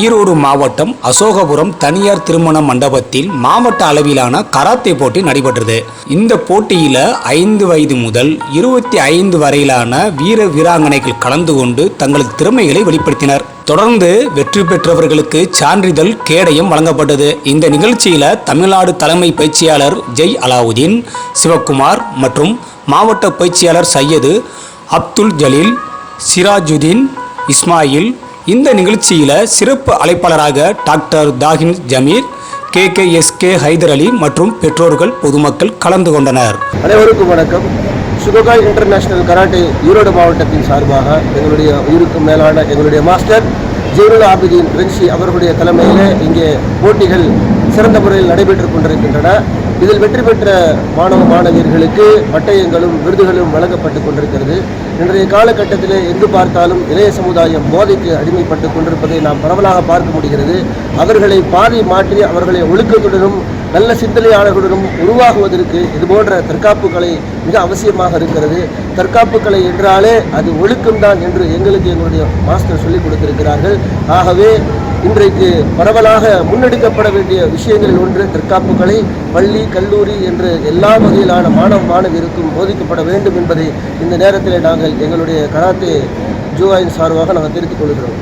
ஈரோடு மாவட்டம் அசோகபுரம் தனியார் திருமண மண்டபத்தில் மாவட்ட அளவிலான கராத்தே போட்டி நடைபெற்றது. இந்த போட்டியில ஐந்து வயது முதல் இருபத்தி ஐந்து வரையிலான வீர வீராங்கனைகள் கலந்து கொண்டு தங்களது திறமைகளை வெளிப்படுத்தினர். தொடர்ந்து வெற்றி பெற்றவர்களுக்கு சான்றிதழ் கேடயம் வழங்கப்பட்டது. இந்த நிகழ்ச்சியில தமிழ்நாடு தலைமை பயிற்சியாளர் ஜெய் அலாவுதீன் சிவக்குமார் மற்றும் மாவட்ட பயிற்சியாளர் சையது அப்துல் ஜலீல் சிராஜுதீன் இஸ்மாயில் இந்த நிகழ்ச்சியில் சிறப்பு அழைப்பாளராக doctor தாகின் Jameer K K S K Haider Ali மற்றும் பெற்றோர்கள் பொதுமக்கள் கலந்து கொண்டனர். அனைவருக்கும் வணக்கம். சுககாய் இன்டர்நேஷனல் கராட்டே ஈரோடு மாவட்டத்தின் சார்பாக எங்களுடைய உயிருக்கும் மேலான எங்களுடைய மாஸ்டர் ஜெயருல் ஆபிதீன் ரென்ஷி அவர்களுடைய தலைமையில் இங்கே போட்டிகள் சிறந்த முறையில் நடைபெற்றுக் கொண்டிருக்கின்றன. இதில் வெற்றி பெற்ற மாணவ மாணவியர்களுக்கு பட்டயங்களும் விருதுகளும் வழங்கப்பட்டு கொண்டிருக்கிறது. இன்றைய காலகட்டத்தில் எங்கு பார்த்தாலும் இளைய சமுதாயம் போதைக்கு அடிமைப்பட்டு கொண்டிருப்பதை நாம் பரவலாக பார்க்க முடிகிறது. அவர்களை பாதை மாற்றி அவர்களை ஒழுக்கத்துடனும் நல்ல சிந்தனையாளர்களுடனும் உருவாகுவதற்கு இதுபோன்ற தற்காப்பு கலை மிக அவசியமாக இருக்கிறது. தற்காப்பு கலை என்றாலே அது ஒழுக்கம்தான் என்று எங்களுக்கு எங்களுடைய மாஸ்டர் சொல்லிக் கொடுத்திருக்கிறார்கள். ஆகவே இன்றைக்கு பரவலாக முன்னெடுக்கப்பட வேண்டிய விஷயங்களில் ஒன்று தற்காப்பு கலை பள்ளி கல்லூரி என்று எல்லா வகையிலான மாணவ மாணவியருக்கும் போதிக்கப்பட வேண்டும் என்பதை இந்த நேரத்தில் நாங்கள் எங்களுடைய கராத்தே ஜூவாயின் சார்பாக நாங்கள் தெரிவித்துக் கொள்கிறோம்.